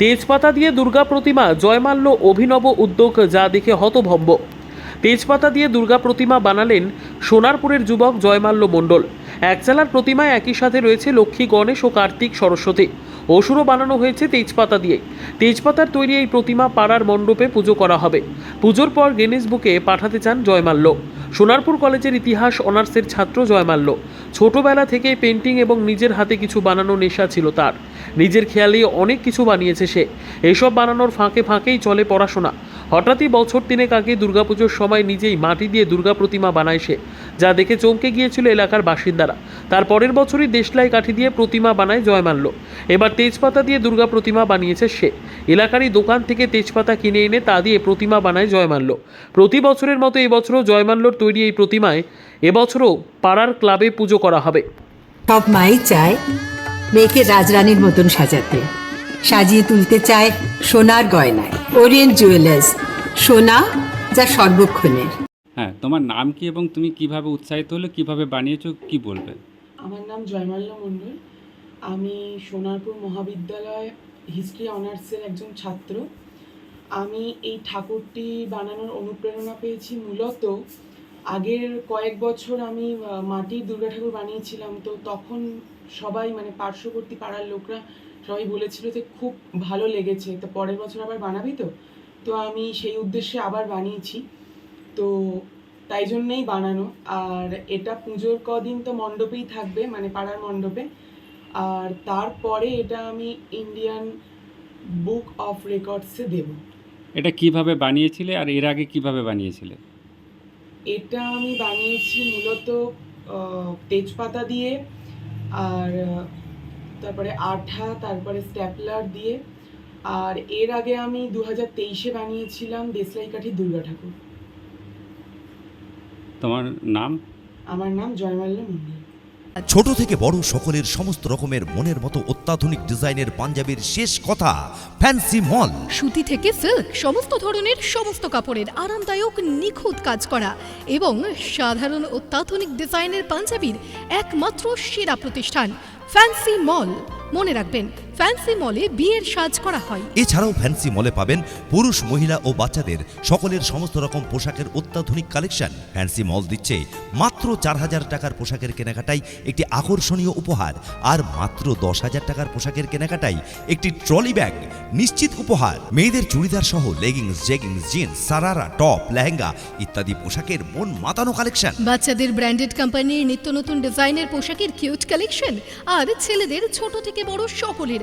তেজপাতা দিয়ে দুর্গা প্রতিমা জয়মাল্য অভিনব উদ্যোগ যা দেখে হতভম্ব। তেজপাতা দিয়ে দুর্গা প্রতিমা বানালেন সোনারপুরের যুবক জয়মাল্য মণ্ডল। একচালার প্রতিমায় একই সাথে রয়েছে লক্ষ্মী, গণেশ ও কার্তিক সরস্বতী। অসুরও বানানো হয়েছে তেজপাতা দিয়ে। তেজপাতার তৈরি এই প্রতিমা পাড়ার মণ্ডপে পুজো করা হবে। পুজোর পর গিনেস বুকে পাঠাতে চান জয়মাল্য। সোনারপুর কলেজের ইতিহাস অনার্সের ছাত্র জয়মাল্য। ছোটবেলা থেকে পেন্টিং এবং নিজের হাতে কিছু বানানো নেশা ছিল তার। নিজের খেয়ালে অনেক কিছু বানিয়েছে সে। এসব বানানোর ফাঁকে ফাঁকেই চলে পড়াশোনা। হঠাৎই বছর তিনেক আগে দুর্গাপুজোর সময় নিজেই মাটি দিয়ে দুর্গা প্রতিমা বানায় সে, যা দেখে চমকে গিয়েছিল এলাকার বাসিন্দারা। তার পরের বছরই দেশলাই কাঠি দিয়ে প্রতিমা বানায় জয় জয়মাল্য। এবার তেজপাতা দিয়ে দুর্গা প্রতিমা বানিয়েছে সে। এলাকারই দোকান থেকে তেজপাতা কিনে এনে তা দিয়ে প্রতিমা বানায় জয় জয়মাল্য। প্রতি বছরের মতো এবছরও জয়মাল্যর তৈরি এই প্রতিমায় এবছরও পাড়ার ক্লাবে পুজো করা হবে। সব মাই চায় মেয়েকে রাজরানীর মতন সাজাতে। সাজিয়ে তুলতে চায় সোনার গয়নায়। ওরিয়েন্ট জুয়েলার্স সোনা যা সর্বক্ষণের। হ্যাঁ তোমার নাম কি এবং তুমি কীভাবে উৎসাহিত হলে কীভাবে বানিয়েছো কি বলবে? আমার নাম জয়মাল্য মণ্ডল। আমি সোনারপুর মহাবিদ্যালয় হিস্ট্রি অনার্সের একজন ছাত্র। আমি এই ঠাকুরটি বানানোর অনুপ্রেরণা পেয়েছি মূলত। আগের কয়েক বছর আমি মাটির দুর্গা ঠাকুর বানিয়েছিলাম। তো তখন সবাই মানে পার্শ্ববর্তী পাড়ার লোকরা সবাই বলেছিল যে খুব ভালো লেগেছে। তো পরের বছর আবার বানাবি তো? তো আমি সেই উদ্দেশ্যে আবার বানিয়েছি। তো তাই জন্যেই বানানো। আর এটা পুজোর কদিন তো মণ্ডপেই থাকবে মানে পাড়ার মণ্ডপে। আর তারপরে এটা আমি ইন্ডিয়ান বুক অফ রেকর্ডসে দেব। এটা কীভাবে বানিয়েছিলে আর এর আগে কীভাবে বানিয়েছিলে? এটা আমি বানিয়েছি মূলত তেজপাতা দিয়ে আর তারপরে আঠা তারপরে স্ট্যাপলার দিয়ে। আর এর আগে আমি দু হাজার তেইশে বানিয়েছিলাম দেশলাই কাঠি দুর্গা ঠাকুর। তোমার নাম? আমার নাম জয়মাল্য মন্দির ছোট থেকে বড় সকলের সমস্ত রকমের মনের মতো অত্যাধুনিক ডিজাইনের পাঞ্জাবির শেষ কথা ফ্যান্সি মল। সুতি থেকে সিল্ক সমস্ত ধরনের সমস্ত কাপড়ের আরামদায়ক নিখুঁত কাজ করা এবং সাধারণ অত্যাধুনিক ডিজাইনের পাঞ্জাবির একমাত্র সেরা প্রতিষ্ঠান ফ্যান্সি মল। মনে রাখবেন ফ্যান্সি মলে বিয়ের সাজ করা হয়। এছাড়াও ফ্যান্সি মলে পাবেন পুরুষ মহিলা ও বাচ্চাদের সকলের সমস্ত রকম পোশাকের অত্যাধুনিক কালেকশন। ফ্যান্সি মল দিচ্ছে মাত্র চার হাজার টাকার পোশাকের কেনাকাটাই একটি আকর্ষণীয় উপহার আর মাত্র দশ হাজার টাকার পোশাকের কেনাকাটাই একটি ট্রলি ব্যাগ নিশ্চিত উপহার। মেয়েদের চুড়িদার সহ leggings jeggings jeans sharara top lehenga ইত্যাদি পোশাকের মন মাতানো কালেকশন। বাচ্চাদের ব্র্যান্ডেড কোম্পানির নিত্য নতুন ডিজাইনের পোশাকের কিউট কালেকশন আর ছেলেদের ছোট থেকে বড় সকলের